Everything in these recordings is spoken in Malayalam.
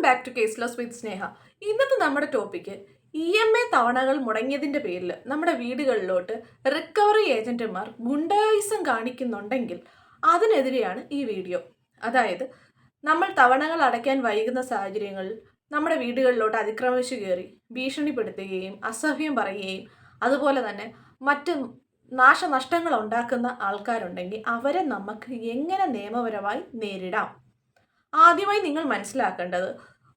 Back to caseless with Sneha ഇന്നത്തെ നമ്മുടെ ടോപ്പിക്ക് ഇ എം എ തവണകൾ മുടങ്ങിയതിന്റെ പേരിൽ നമ്മുടെ വീടുകളിലോട്ട് റിക്കവറി ഏജന്റുമാർ ഗുണ്ടായിസം കാണിക്കുന്നുണ്ടെങ്കിൽ അതിനെതിരെയാണ് ഈ വീഡിയോ അതായത് നമ്മൾ തവണകൾ അടയ്ക്കാൻ വൈകുന്ന സാഹചര്യങ്ങളിൽ നമ്മുടെ വീടുകളിലോട്ട് അതിക്രമിച്ചു കയറി ഭീഷണിപ്പെടുത്തുകയും അസഹ്യം പറയുകയും അതുപോലെ തന്നെ മറ്റ് നാശനഷ്ടങ്ങൾ ഉണ്ടാക്കുന്ന ആൾക്കാരുണ്ടെങ്കിൽ അവരെ നമുക്ക് എങ്ങനെ നിയമപരമായി നേരിടാം? ആദ്യമായി നിങ്ങൾ മനസ്സിലാക്കേണ്ടത്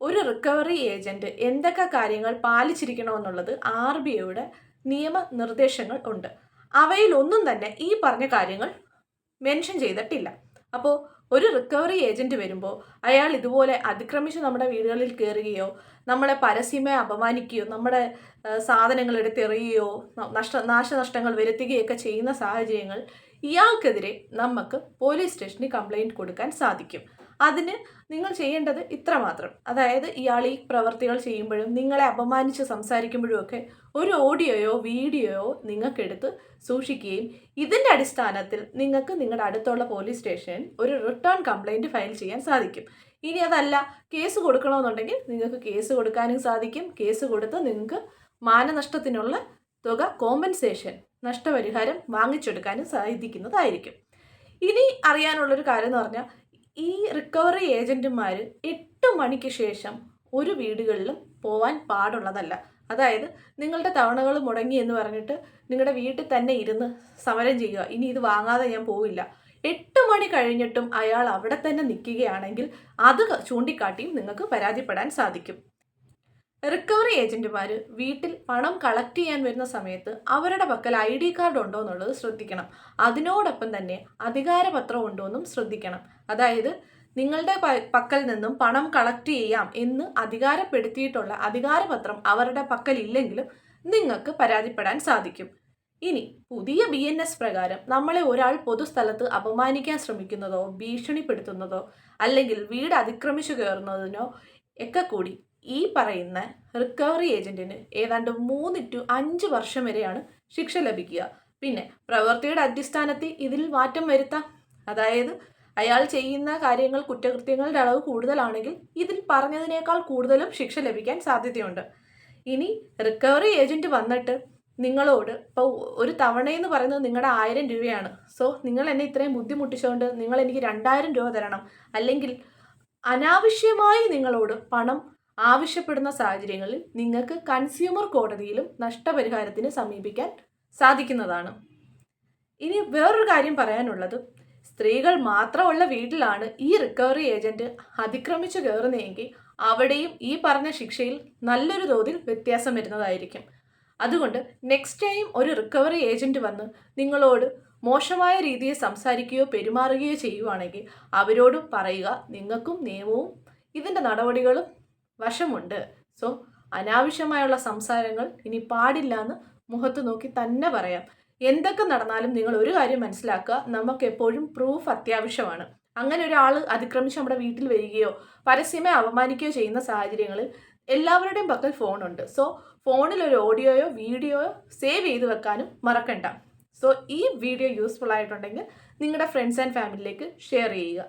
ഒരു റിക്കവറി ഏജന്റ് എന്തൊക്കെ കാര്യങ്ങൾ പാലിച്ചിരിക്കണമെന്നുള്ളത് ആർ ബി ഐയുടെ നിയമനിർദ്ദേശങ്ങൾ ഉണ്ട്. അവയിൽ ഒന്നും തന്നെ ഈ പറഞ്ഞ കാര്യങ്ങൾ മെൻഷൻ ചെയ്തിട്ടില്ല. അപ്പോൾ ഒരു റിക്കവറി ഏജന്റ് വരുമ്പോൾ അയാൾ ഇതുപോലെ അതിക്രമിച്ച് നമ്മുടെ വീടുകളിൽ കയറുകയോ നമ്മളെ പരസ്യമായി അപമാനിക്കുകയോ നമ്മുടെ സാധനങ്ങൾ എടുത്തെറിയുകയോ നഷ്ട നാശനഷ്ടങ്ങൾ വരുത്തുകയൊക്കെ ചെയ്യുന്ന സാഹചര്യങ്ങൾ ഇയാൾക്കെതിരെ നമുക്ക് പോലീസ് സ്റ്റേഷനിൽ കംപ്ലൈന്റ് കൊടുക്കാൻ സാധിക്കും. അതിന് നിങ്ങൾ ചെയ്യേണ്ടത് ഇത്ര മാത്രം. അതായത് ഇയാൾ ഈ പ്രവർത്തികൾ ചെയ്യുമ്പോഴും നിങ്ങളെ അപമാനിച്ച് സംസാരിക്കുമ്പോഴും ഒക്കെ ഒരു ഓഡിയോയോ വീഡിയോയോ നിങ്ങൾക്കെടുത്ത് സൂക്ഷിക്കുകയും ഇതിന്റെ അടിസ്ഥാനത്തിൽ നിങ്ങൾക്ക് നിങ്ങളുടെ അടുത്തുള്ള പോലീസ് സ്റ്റേഷൻ ഒരു റിട്ടേൺ കംപ്ലൈന്റ് ഫയൽ ചെയ്യാൻ സാധിക്കും. ഇനി അതല്ല കേസ് കൊടുക്കണമെന്നുണ്ടെങ്കിൽ നിങ്ങൾക്ക് കേസ് കൊടുക്കാനും സാധിക്കും. കേസ് കൊടുത്ത് നിങ്ങൾക്ക് മാനനഷ്ടത്തിനുള്ള തുക കോമ്പൻസേഷൻ നഷ്ടപരിഹാരം വാങ്ങിച്ചെടുക്കാനും സാധിക്കുന്നതായിരിക്കും. ഇനി അറിയാനുള്ളൊരു കാര്യം എന്ന് പറഞ്ഞാൽ ഈ റിക്കവറി ഏജന്റുമാർ എട്ട് മണിക്ക് ശേഷം ഒരു വീടുകളിലും പോവാൻ പാടുള്ളതല്ല. അതായത് നിങ്ങളുടെ തവണകൾ മുടങ്ങി എന്ന് പറഞ്ഞിട്ട് നിങ്ങളുടെ വീട്ടിൽ തന്നെ ഇരുന്ന് സമരം ചെയ്യുക. ഇനി ഇത് വാങ്ങാതെ ഞാൻ പോവില്ല. എട്ട് മണി കഴിഞ്ഞിട്ടും അയാൾ അവിടെ തന്നെ നിൽക്കുകയാണെങ്കിൽ അത് ചൂണ്ടിക്കാട്ടിയും നിങ്ങൾക്ക് പരാതിപ്പെടാൻ സാധിക്കും. റിക്കവറി ഏജന്റുമാർ വീട്ടിൽ പണം കളക്ട് ചെയ്യാൻ വരുന്ന സമയത്ത് അവരുടെ പക്കൽ ഐ ഡി കാർഡ് ഉണ്ടോ എന്നുള്ളത് ശ്രദ്ധിക്കണം. അതിനോടൊപ്പം തന്നെ അധികാരപത്രം ഉണ്ടോ എന്നും ശ്രദ്ധിക്കണം. അതായത് നിങ്ങളുടെ പക്കൽ നിന്നും പണം കളക്ട് ചെയ്യാം എന്ന് അധികാരപ്പെടുത്തിയിട്ടുള്ള അധികാരപത്രം അവരുടെ പക്കൽ ഇല്ലെങ്കിലും നിങ്ങൾക്ക് പരാതിപ്പെടാൻ സാധിക്കും. ഇനി പുതിയ ബി എൻ എസ് പ്രകാരം നമ്മളെ ഒരാൾ പൊതുസ്ഥലത്ത് അപമാനിക്കാൻ ശ്രമിക്കുന്നതോ ഭീഷണിപ്പെടുത്തുന്നതോ അല്ലെങ്കിൽ വീട് അതിക്രമിച്ചു കയറുന്നതിനോ ഒക്കെ കൂടി ഈ പറയുന്ന റിക്കവറി ഏജന്റിന് ഏതാണ്ട് മൂന്ന് ടു അഞ്ച് വർഷം വരെയാണ് ശിക്ഷ ലഭിക്കുക. പിന്നെ പ്രവൃത്തിയുടെ അടിസ്ഥാനത്തിൽ ഇതിൽ മാറ്റം വരുത്താം. അതായത് അയാൾ ചെയ്യുന്ന കാര്യങ്ങൾ കുറ്റകൃത്യങ്ങളുടെ അളവ് കൂടുതലാണെങ്കിൽ ഇതിൽ പറഞ്ഞതിനേക്കാൾ കൂടുതലും ശിക്ഷ ലഭിക്കാൻ സാധ്യതയുണ്ട്. ഇനി റിക്കവറി ഏജന്റ് വന്നിട്ട് നിങ്ങളോട് ഇപ്പോൾ ഒരു തവണയെന്ന് പറയുന്നത് നിങ്ങളുടെ ആയിരം രൂപയാണ്. സോ നിങ്ങൾ എന്നെ ഇത്രയും ബുദ്ധിമുട്ടിച്ചുകൊണ്ട് നിങ്ങൾ എനിക്ക് രണ്ടായിരം രൂപ തരണം. അല്ലെങ്കിൽ അനാവശ്യമായി നിങ്ങളോട് പണം ആവശ്യപ്പെടുന്ന സാഹചര്യങ്ങളിൽ നിങ്ങൾക്ക് കൺസ്യൂമർ കോടതിയിലും നഷ്ടപരിഹാരത്തിന് സമീപിക്കാൻ സാധിക്കുന്നതാണ്. ഇനി വേറൊരു കാര്യം പറയാനുള്ളത്. സ്ത്രീകൾ മാത്രമുള്ള വീട്ടിലാണ് ഈ റിക്കവറി ഏജന്റ് അതിക്രമിച്ചു കയറുന്നതെങ്കിൽ അവിടെയും ഈ പറഞ്ഞ ശിക്ഷയിൽ നല്ലൊരു തോതിൽ വ്യത്യാസം വരുന്നതായിരിക്കും. അതുകൊണ്ട് നെക്സ്റ്റ് ടൈം ഒരു റിക്കവറി ഏജന്റ് വന്ന് നിങ്ങളോട് മോശമായ രീതിയിൽ സംസാരിക്കുകയോ പെരുമാറുകയോ ചെയ്യുവാണെങ്കിൽ അവരോട് പറയുക നിങ്ങൾക്കും നിയമവും ഇതിന്റെ നടപടികളും വശമുണ്ട്. സോ അനാവശ്യമായുള്ള സംസാരങ്ങൾ ഇനി പാടില്ല എന്ന് മുഖത്ത് നോക്കി തന്നെ പറയാം. എന്തൊക്കെ നടന്നാലും നിങ്ങൾ ഒരു കാര്യം മനസ്സിലാക്കുക നമുക്ക് എപ്പോഴും പ്രൂഫ് അത്യാവശ്യമാണ്. അങ്ങനെ ഒരാൾ അതിക്രമിച്ച് നമ്മുടെ വീട്ടിൽ വരികയോ പരസ്യമായി അപമാനിക്കുകയോ ചെയ്യുന്ന സാഹചര്യങ്ങളിൽ എല്ലാവരുടെയും പക്കൽ ഫോണുണ്ട്. സോ ഫോണിൽ ഒരു ഓഡിയോയോ വീഡിയോയോ സേവ് ചെയ്ത് വെക്കാനും മറക്കണ്ട. സോ ഈ വീഡിയോ യൂസ്ഫുൾ ആയിട്ടുണ്ടെങ്കിൽ നിങ്ങളുടെ ഫ്രണ്ട്സ് ആൻഡ് ഫാമിലിയിലേക്ക് ഷെയർ ചെയ്യുക.